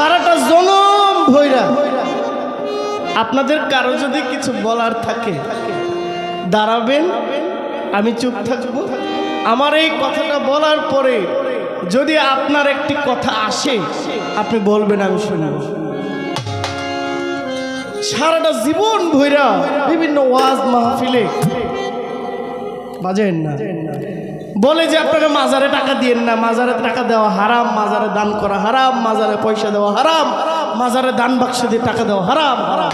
সারাটা জনম ভৈরা। আপনাদের কারও যদি কিছু বলার থাকে, দাঁড়াবেন, আমি চুপ থাকব। আমার এই কথাটা বলার পরে যদি আপনার একটি কথা আসে, আপনি বলবেন, আমি শুনব। সারাটা জীবন ভৈরা বিভিন্ন ওয়াজ মাহফিলে। বাজেন না। বলে যে আপনাকে মাজারে টাকা দিয়েন না, মাজারে টাকা দেওয়া হারাম, মাজারে দান করা হারাম, মাজারে পয়সা দেওয়া হারাম, মাজারে দান বাক্সে দিয়ে টাকা দেওয়া হারাম। হারাম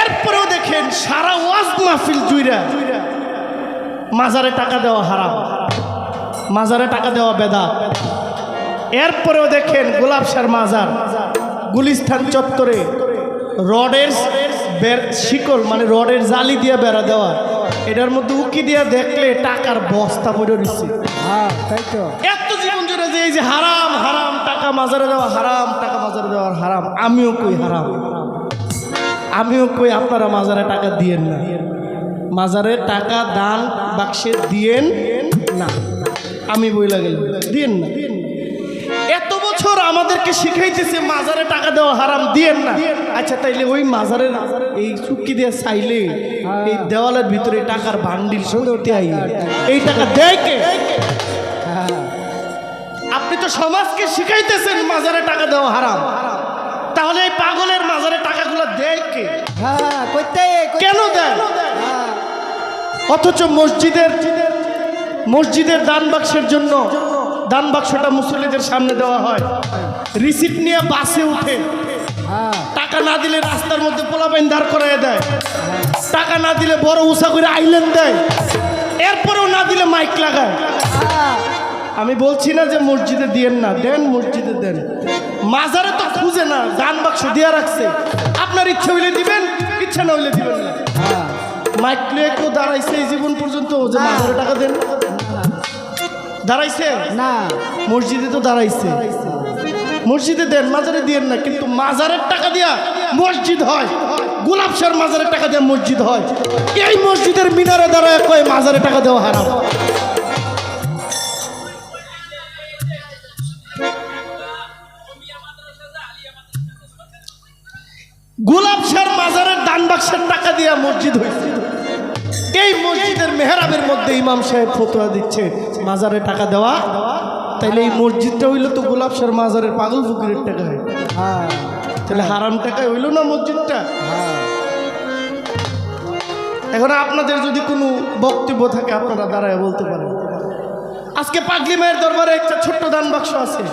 এরপরেও দেখেন সারা ওয়াজ মাহফিল জুইরা মাজারে টাকা দেওয়া হারাম, মাজারে টাকা দেওয়া বেদা। এরপরেও দেখেন গোলাপ সার মাজার গুলিস্থান চত্বরে রডের শিকল মানে রডের জালি দিয়ে বেড়া দেওয়া। এটার মধ্যে উকি দিয়ে দেখলে টাকার বস্তা পড়ে দিচ্ছে হ্যাঁ এত জীবন জুড়ে যে এই যে হারাম হারাম টাকা মাজারে দেওয়া হারাম টাকা মাজারে দেওয়া হারাম আমিও কই হারাম? আমিও কই আপনারা মাজারে টাকা দিয়েন না? মাজারে টাকা দান বাক্সে দিয়েন না। আমি বইলা গেল দিয়েন না? আমাদেরকে শিখাইতেছে মাজারে টাকা দেওয়া হারাম দিয়েন না। আচ্ছা তাইলে ওই মাজারের এই চুক্তি দিয়ে চাইলে এই দেওয়ালের ভিতরে টাকার বান্ডিল সুন্দরতে আই এই টাকা দেয় কে? হ্যাঁ। আপনি তো সমাজকে শিখাইতেছেন মাজারে টাকা দেওয়া হারাম। তাহলে এই পাগলের মাজারে টাকাগুলো দেয় কে? হ্যাঁ। কেন দেয়? হ্যাঁ, অথচ মসজিদের মসজিদের দান বাক্সের জন্য দান বাক্সটা মুসল্লিদের সামনে দেওয়া হয়। রিসিপ্ট নিয়ে বাসে উঠে টাকা না দিলে রাস্তার মধ্যে পোলাপাইন দাঁড় করাই দেয়। টাকা না দিলে বড় উষা করে আইল্যান্ড দেয়। এরপরেও না দিলে মাইক লাগায়। আমি বলছি না যে মসজিদে দিয়েন না, দেন মসজিদে দেন। মাজারে তো খুঁজে না, দান বাক্স দিয়া রাখছে। আপনার ইচ্ছা হইলে দিবেন, ইচ্ছা না হইলে দিবেন না। মাইক লয়ে কেউ দাঁড়াইছে এই জীবন পর্যন্ত, যে মাজারে টাকা দেন দাঁড়াইছে? না। মসজিদে তো দাঁড়াইছে। মসজিদে দেন মাজারে দিয়েন না কিন্তু মাজারের টাকা দিয়া মসজিদ হয়। গোলাপ শাহর মাজারের টাকা দিয়া মসজিদ হয়। এই মসজিদের মিনারে দাঁড়ায় কয় মাজারে টাকা দেওয়া হারাম। গোলাপ শাহর মাজারের দান বাক্সের টাকা দিয়া মসজিদ হয়েছে এই মসজিদের মেহরাবের মধ্যে ইমাম সাহেব ফতোয়া দিচ্ছে মাজারে টাকা দেওয়া? তাইলে এই মসজিদটা হইল তো গোলাপ শাহর মাজারের পাগল ফকিরের টাকায় হ্যাঁ তাহলে হারাম টাকায় হইল না মসজিদটা? হ্যাঁ এখন আপনাদের যদি কোনো বক্তব্য থাকে আপনারা দাঁড়ায় বলতে পারেন। আজকে পাগলি মায়ের দরবারে একটা ছোট্ট দান বাক্স আছে।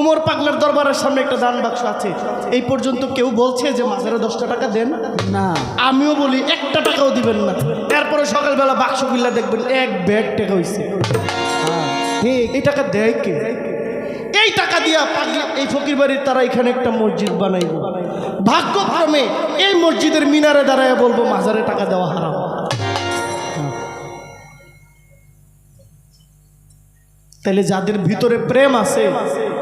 উমর পাগলার দরবারের সামনে একটা দান বাক্স আছে। এই পর্যন্ত কেউ বলছে যে মাজারে দশটা টাকা দেন? না। আমিও বলি একটা টাকাও দিবেন না। এরপরে সকালবেলা বাক্স বিল্লা দেখবেন এক ব্যাগ টাকা হয়েছে হ্যাঁ ঠিক। এই টাকা দেয় কে? এই টাকা দিয়া পাগলা এই ফকির বাড়ির তারা এখানে একটা মসজিদ বানাইব। ভাগ্যক্রমে এই মসজিদের মিনারে দাঁড়ায় বলব মাজারে টাকা দেওয়া হারাম। তাহলে যাদের ভিতরে প্রেম আছে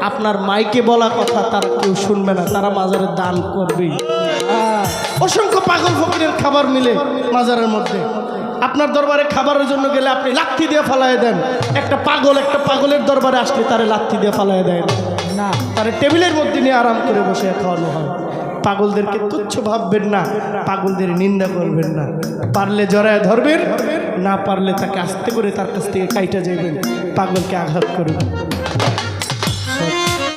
আপনার মাইকে বলা কথা তারা কেউ শুনবে না তারা মাজারে দান করবে হ্যাঁ। অসংখ্য পাগল ফকিরের খাবার মিলে মাজারের মধ্যে। আপনার দরবারে খাবারের জন্য গেলে আপনি লাথি দিয়ে ফালাই দেন। একটা পাগল একটা পাগলের দরবারে আসলে তারে লাথি দিয়ে ফালাই দেন না। তারে টেবিলের মধ্যে নিয়ে আরাম করে বসে খাওয়ানো হয়। পাগলদেরকে তুচ্ছ ভাববেন না পাগলদের নিন্দা করবেন না। পারলে জড়ায় ধরবেন না পারলে তাকে আস্তে করে তার কাছ থেকে কাইটা যাবেন পাগলকে আঘাত করবেন।